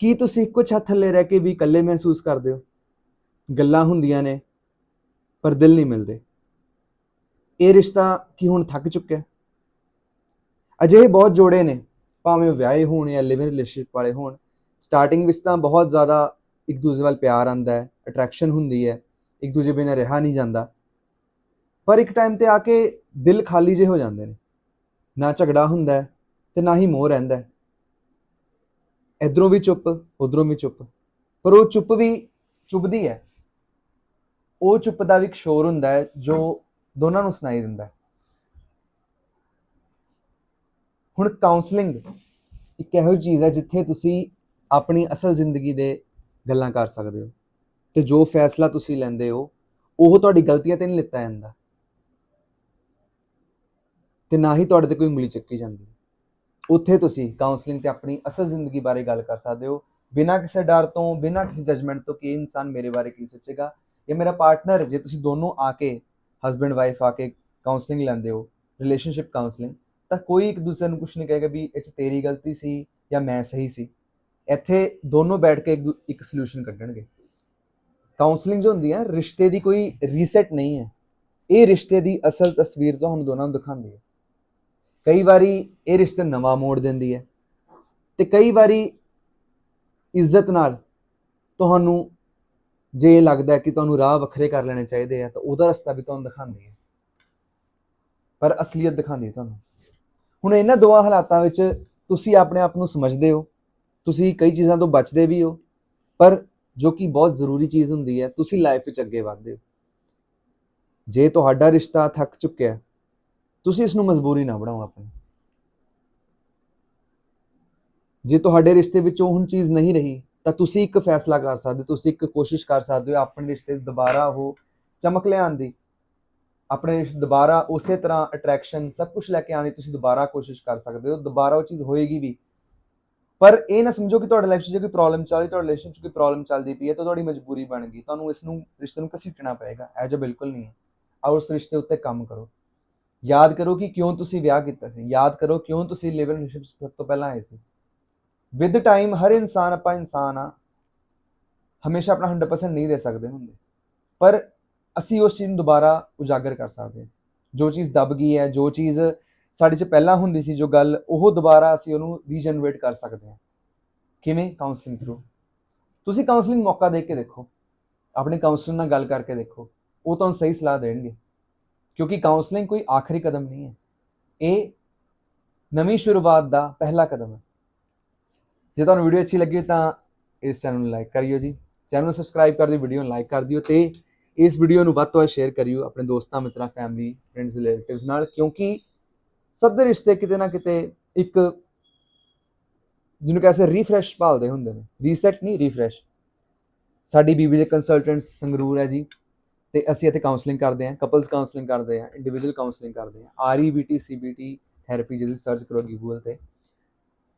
ਕੀ ਤੁਸੀਂ ਕੁਝ ਹੱਥ ਥੱਲੇ ਰਹਿ ਕੇ ਵੀ ਇਕੱਲੇ ਮਹਿਸੂਸ ਕਰਦੇ ਹੋ? ਗੱਲਾਂ ਹੁੰਦੀਆਂ ਨੇ, ਪਰ ਦਿਲ ਨਹੀਂ ਮਿਲਦੇ। ਇਹ ਰਿਸ਼ਤਾ ਕੀ ਹੁਣ ਥੱਕ ਚੁੱਕਿਆ? ਹੈ? ਅਜਿਹੇ ਬਹੁਤ ਜੋੜੇ ਨੇ, ਭਾਵੇਂ ਉਹ ਵਿਆਹੇ ਹੋਣ ਜਾਂ ਲਿਵਿੰਗ ਰਿਲੇਸ਼ਨਸ਼ਿਪ ਵਾਲੇ ਹੋਣ। ਸਟਾਰਟਿੰਗ ਵਿੱਚ ਤਾਂ ਬਹੁਤ ਜ਼ਿਆਦਾ ਇੱਕ ਦੂਜੇ ਵੱਲ ਪਿਆਰ ਆਂਦਾ ਹੈ ਅਟਰੈਕਸ਼ਨ ਹੁੰਦੀ ਹੈ, ਇੱਕ ਦੂਜੇ ਬਿਨਾਂ ਰਿਹਾ ਨਹੀਂ ਜਾਂਦਾ। ਪਰ ਇੱਕ ਟਾਈਮ ਤੇ ਆ ਕੇ ਦਿਲ ਖਾਲੀ ਜਿਹੇ ਹੋ ਜਾਂਦੇ ਨੇ। ਨਾ ਝਗੜਾ ਹੁੰਦਾ ਹੈ ਤੇ ਨਾ ਹੀ ਮੋਹ ਰਹਿੰਦਾ ਹੈ। ਇਧਰੋਂ ਵੀ ਚੁੱਪ, ਉਧਰੋਂ ਵੀ ਚੁੱਪ। ਪਰ ਉਹ ਚੁੱਪ ਵੀ ਚੁੱਭਦੀ ਹੈ। ਉਹ ਚੁੱਪ ਦਾ ਵੀ ਇੱਕ ਸ਼ੋਰ ਹੁੰਦਾ ਹੈ, ਜੋ ਦੋਨਾਂ ਨੂੰ ਸੁਣਾਈ ਦਿੰਦਾ ਹੈ। ਹੁਣ ਕਾਉਂਸਲਿੰਗ ਇੱਕ ਇਹੋ ਜਿਹੀ ਚੀਜ਼ ਹੈ, ਜਿੱਥੇ ਤੁਸੀਂ ਆਪਣੀ ਅਸਲ ਜ਼ਿੰਦਗੀ ਦੇ ਗੱਲਾਂ ਕਰ ਸਕਦੇ ਹੋ ਤੇ ਜੋ ਫੈਸਲਾ ਤੁਸੀਂ ਲੈਂਦੇ ਹੋ, ਉਹ ਤੁਹਾਡੀ ਗਲਤੀਆਂ ਤੇ ਨਹੀਂ ਲਿੱਤਾ ਜਾਂਦਾ। ਤੇ ਨਾ ਹੀ ਤੁਹਾਡੇ ਤੇ ਕੋਈ ਉਂਗਲੀ ਚੱਕੀ ਜਾਂਦੀ। ਉੱਥੇ ਤੁਸੀਂ ਕਾਉਂਸਲਿੰਗ ਤੇ ਆਪਣੀ ਅਸਲ ਜ਼ਿੰਦਗੀ ਬਾਰੇ ਗੱਲ ਕਰ ਸਕਦੇ ਹੋ। ਬਿਨਾਂ ਕਿਸੇ ਡਰ ਤੋਂ, ਬਿਨਾਂ ਕਿਸੇ ਜਜਮੈਂਟ ਤੋਂ ਕਿ ਇਨਸਾਨ ਮੇਰੇ ਬਾਰੇ ਕੀ ਸੋਚੇਗਾ। ਇਹ ਮੇਰਾ ਪਾਰਟਨਰ ਜੇ ਤੁਸੀਂ ਦੋਨੋਂ ਆ ਕੇ ਹਸਬੰਡ ਵਾਈਫ ਆ ਕੇ ਕਾਉਂਸਲਿੰਗ ਲੈਂਦੇ ਹੋ ਰਿਲੇਸ਼ਨਸ਼ਿਪ ਕਾਉਂਸਲਿੰਗ ਤਾਂ ਕੋਈ ਇੱਕ ਦੂਸਰੇ ਨੂੰ ਕੁਝ ਨਹੀਂ ਕਹੇਗਾ ਵੀ ਇਹ 'ਚ ਤੇਰੀ ਗਲਤੀ ਸੀ ਜਾਂ ਮੈਂ ਸਹੀ ਸੀ। ਇੱਥੇ ਦੋਨੋਂ ਬੈਠ ਕੇ ਇੱਕ ਦੂ- ਇੱਕ ਸੋਲੂਸ਼ਨ ਕੱਢਣਗੇ। ਕਾਉਂਸਲਿੰਗ ਜੋ ਹੁੰਦੀ ਹੈ, ਰਿਸ਼ਤੇ ਦੀ ਕੋਈ ਰੀਸੈਟ ਨਹੀਂ ਹੈ। ਇਹ ਰਿਸ਼ਤੇ ਦੀ ਅਸਲ ਤਸਵੀਰ ਤੁਹਾਨੂੰ ਦੋਨਾਂ ਨੂੰ ਦਿਖਾਉਂਦੀ ਹੈ। ਕਈ ਵਾਰੀ ਇਹ ਰਿਸ਼ਤੇ ਨਵਾਂ ਮੋੜ ਦਿੰਦੀ ਹੈ ਤੇ ਕਈ ਵਾਰੀ ਇੱਜ਼ਤ ਨਾਲ ਤੁਹਾਨੂੰ ਜੇ ਲੱਗਦਾ ਕਿ ਤੁਹਾਨੂੰ ਰਾਹ ਵੱਖਰੇ ਕਰ ਲੈਣੇ ਚਾਹੀਦੇ ਆ, ਤਾਂ ਉਹਦਾ ਰਸਤਾ ਵੀ ਤੁਹਾਨੂੰ ਦਿਖਾਉਂਦੀ ਹੈ। ਪਰ ਅਸਲੀਅਤ ਦਿਖਾਉਂਦੀ ਹੈ ਤੁਹਾਨੂੰ। ਹੁਣ ਇਹਨਾਂ ਦੋਹਾਂ ਹਾਲਾਤਾਂ ਵਿੱਚ ਤੁਸੀਂ ਆਪਣੇ ਆਪ ਨੂੰ ਸਮਝਦੇ ਹੋ, ਤੁਸੀਂ ਕਈ ਚੀਜ਼ਾਂ ਤੋਂ ਬਚਦੇ ਵੀ ਹੋ, ਪਰ ਜੋ ਕਿ ਬਹੁਤ ਜ਼ਰੂਰੀ ਚੀਜ਼ ਹੁੰਦੀ ਹੈ, ਤੁਸੀਂ ਲਾਈਫ ਵਿੱਚ ਅੱਗੇ ਵਧਦੇ ਹੋ। ਜੇ ਤੁਹਾਡਾ ਰਿਸ਼ਤਾ ਥੱਕ ਚੁੱਕਿਆ ਤੁਸੀਂ ਇਸ ਨੂੰ ਮਜਬੂਰੀ ਨਾ ਬਣਾਓ ਆਪਣੀ। ਜੇ ਤੁਹਾਡੇ ਰਿਸ਼ਤੇ ਵਿੱਚ ਉਹ ਹੁਣ ਚੀਜ਼ ਨਹੀਂ ਰਹੀ, ਤਾਂ ਤੁਸੀਂ ਇੱਕ ਫੈਸਲਾ ਕਰ ਸਕਦੇ ਤੁਸੀਂ ਇੱਕ ਕੋਸ਼ਿਸ਼ ਕਰ ਸਕਦੇ ਹੋ ਆਪਣੇ ਰਿਸ਼ਤੇ ਦੁਬਾਰਾ ਉਹ ਚਮਕ ਲਿਆਉਣ ਦੀ। ਆਪਣੇ ਰਿਸ਼ਤੇ ਦੁਬਾਰਾ ਉਸੇ ਤਰ੍ਹਾਂ ਅਟਰੈਕਸ਼ਨ ਸਭ ਕੁਝ ਲੈ ਕੇ ਆਉਣ ਦੀ ਤੁਸੀਂ ਦੁਬਾਰਾ ਕੋਸ਼ਿਸ਼ ਕਰ ਸਕਦੇ ਹੋ, ਦੁਬਾਰਾ ਉਹ ਚੀਜ਼ ਹੋਏਗੀ ਵੀ। ਪਰ ਇਹ ਨਾ ਸਮਝੋ ਕਿ ਤੁਹਾਡੇ ਲਾਈਫ 'ਚ ਜੇ ਕੋਈ ਪ੍ਰੋਬਲਮ ਚੱਲ ਰਹੀ, ਤੁਹਾਡੇ ਰਿਲੇਸ਼ਨ 'ਚ ਕੋਈ ਪ੍ਰੋਬਲਮ ਚੱਲਦੀ ਪਈ ਹੈ, ਤਾਂ ਤੁਹਾਡੀ ਮਜਬੂਰੀ ਬਣ ਗਈ। ਤੁਹਾਨੂੰ ਇਸ ਨੂੰ, ਰਿਸ਼ਤੇ ਨੂੰ ਘਸੀਟਣਾ ਪਏਗਾ, ਇਹ ਜੋ ਬਿਲਕੁਲ ਨਹੀਂ ਹੈ। ਆਓ ਉਸ ਰਿਸ਼ਤੇ ਉੱਤੇ ਕੰਮ ਕਰੋ। ਯਾਦ ਕਰੋ ਕਿ ਕਿਉਂ ਤੁਸੀਂ ਵਿਆਹ ਕੀਤਾ ਸੀ। ਯਾਦ ਕਰੋ ਕਿਉਂ ਤੁਸੀਂ ਲਿਵ ਸਭ ਤੋਂ ਪਹਿਲਾਂ ਆਏ ਸੀ। ਵਿਦ ਟਾਈਮ ਹਰ ਇਨਸਾਨ ਆਪਾਂ ਇਨਸਾਨ ਆ। ਹਮੇਸ਼ਾ ਆਪਣਾ 100% ਨਹੀਂ ਦੇ ਸਕਦੇ ਹੁੰਦੇ। ਪਰ ਅਸੀਂ ਉਸ ਚੀਜ਼ ਨੂੰ ਦੁਬਾਰਾ ਉਜਾਗਰ ਕਰ ਸਕਦੇ ਹਾਂ। ਜੋ ਚੀਜ਼ ਦਬ ਗਈ ਹੈ, ਜੋ ਚੀਜ਼ ਸਾਡੇ 'ਚ ਪਹਿਲਾਂ ਹੁੰਦੀ ਸੀ, ਜੋ ਗੱਲ ਉਹ ਦੁਬਾਰਾ ਅਸੀਂ ਉਹਨੂੰ ਰੀਜਨਰੇਟ ਕਰ ਸਕਦੇ ਹਾਂ। ਕਿਵੇਂ? ਕਾਉਂਸਲਿੰਗ ਥਰੂ ਤੁਸੀਂ ਕਾਉਂਸਲਿੰਗ ਮੌਕਾ ਦੇ ਕੇ ਦੇਖੋ। ਆਪਣੇ ਕਾਉਂਸਲਰ ਨਾਲ ਗੱਲ ਕਰਕੇ ਦੇਖੋ। ਉਹ ਤੁਹਾਨੂੰ ਸਹੀ ਸਲਾਹ ਦੇਣਗੇ। ਕਿਉਂਕਿ ਕਾਉਂਸਲਿੰਗ ਕੋਈ ਆਖਰੀ ਕਦਮ ਨਹੀਂ ਹੈ। ਇਹ ਨਵੀਂ ਸ਼ੁਰੂਆਤ ਦਾ ਪਹਿਲਾ ਕਦਮ ਹੈ। ਜੇ ਤੁਹਾਨੂੰ ਵੀਡੀਓ ਅੱਛੀ ਲੱਗੀ ਤਾਂ ਇਸ ਚੈਨਲ ਨੂੰ ਲਾਈਕ ਕਰਿਓ ਜੀ। ਚੈਨਲ ਨੂੰ ਸਬਸਕ੍ਰਾਈਬ ਕਰ ਦਿਓ ਵੀਡੀਓ ਨੂੰ ਲਾਈਕ ਕਰ ਦਿਓ ਤੇ ਇਸ ਵੀਡੀਓ ਨੂੰ ਵੱਧ ਤੋਂ ਵੱਧ ਸ਼ੇਅਰ ਕਰਿਓ ਆਪਣੇ ਦੋਸਤਾਂ, ਮਿੱਤਰਾਂ ਫੈਮਿਲੀ ਫਰੈਂਡਸ ਰਿਲੇਟਿਵਸ ਨਾਲ, ਕਿਉਂਕਿ ਸਭ ਦੇ ਰਿਸ਼ਤੇ ਕਿਤੇ ਨਾ ਕਿਤੇ ਇੱਕ ਜਿਹਨੂੰ ਕਹਿੰਦੇ ਰੀਫਰੈਸ਼ ਭਾਲਦੇ ਹੁੰਦੇ ਨੇ। ਰੀਸੈਟ ਨਹੀਂ ਰੀਫਰੈਸ਼ ਸਾਡੀ ਬੀਬੀ ਬੀਬੀਜੇ ਕੰਸਲਟੈਂਟਸ ਸੰਗਰੂਰ ਹੈ ਜੀ। ਤੇ ਅਸੀਂ ਇੱਥੇ ਕਾਉਂਸਲਿੰਗ ਕਰਦੇ ਹਾਂ ਕਪਲਸ ਕਾਉਂਸਲਿੰਗ ਕਰਦੇ ਹਾਂ ਇੰਡੀਵਿਜੂਅਲ ਕਾਉਂਸਲਿੰਗ ਕਰਦੇ ਹਾਂ। ਆਰਈਬੀਟੀ ਸੀਬੀਟੀ ਥੈਰੇਪੀ ਜੇ ਤੁਸੀਂ ਸਰਚ ਕਰੋਗੇ ਗੂਗਲ ਤੇ।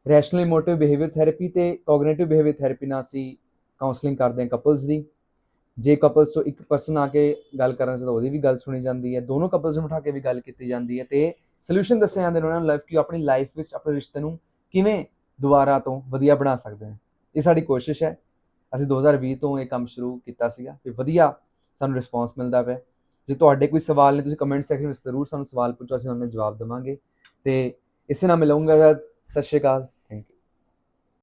ਰੈਸ਼ਨਲ ਇਮੋਟਿਵ ਬਿਹੇਵੀਅਰ ਥੈਰੇਪੀ ਤੇ ਕੋਗਨੀਟਿਵ ਬਿਹੇਵੀਅਰ ਥੈਰੇਪੀ ਨਾਲ ਅਸੀਂ ਕਾਉਂਸਲਿੰਗ ਕਰਦੇ ਹਾਂ ਕਪਲਸ ਦੀ। ਜੇ ਕਪਲਸ ਤੋਂ ਇੱਕ ਪਰਸਨ ਆ ਕੇ ਗੱਲ ਕਰਨਾ ਚਾਹਦਾ ਉਹਦੀ ਵੀ ਗੱਲ ਸੁਣੀ ਜਾਂਦੀ ਹੈ। ਦੋਨੋਂ ਕਪਲਸ ਨੂੰ ਬਿਠਾ ਕੇ ਵੀ ਗੱਲ ਕੀਤੀ ਜਾਂਦੀ ਹੈ ਤੇ ਸੋਲੂਸ਼ਨ ਦੱਸੇ ਜਾਂਦੇ ਨੇ ਉਹਨਾਂ ਨੂੰ ਲਾਈਫ ਕਿ ਉਹ ਆਪਣੀ ਲਾਈਫ ਵਿੱਚ, ਆਪਣੇ ਰਿਸ਼ਤੇ ਨੂੰ ਕਿਵੇਂ ਦੁਬਾਰਾ ਤੋਂ ਵਧੀਆ ਬਣਾ ਸਕਦੇ ਨੇ। ਇਹ ਸਾਡੀ ਕੋਸ਼ਿਸ਼ ਹੈ। ਅਸੀਂ 2020 ਤੋਂ ਇਹ ਕੰਮ ਸ਼ੁਰੂ ਕੀਤਾ ਸੀਗਾ ਤੇ ਵਧੀਆ ਸਾਨੂੰ ਰਿਸਪੌਂਸ ਮਿਲਦਾ ਪਿਆ। ਜੇ ਤੁਹਾਡੇ ਕੋਈ ਸਵਾਲ ਨੇ, ਤੁਸੀਂ ਕਮੈਂਟ ਸੈਕਸ਼ਨ ਵਿੱਚ ਜ਼ਰੂਰ ਸਾਨੂੰ ਸਵਾਲ ਪੁੱਛੋ, ਅਸੀਂ ਉਹਨਾਂ ਦੇ ਜਵਾਬ ਦੇਵਾਂਗੇ। ਤੇ ਇਸੇ ਨਾਲ ਮਿਲਾਂਗਾ ਸਤਿ ਸ਼੍ਰੀ ਅਕਾਲ।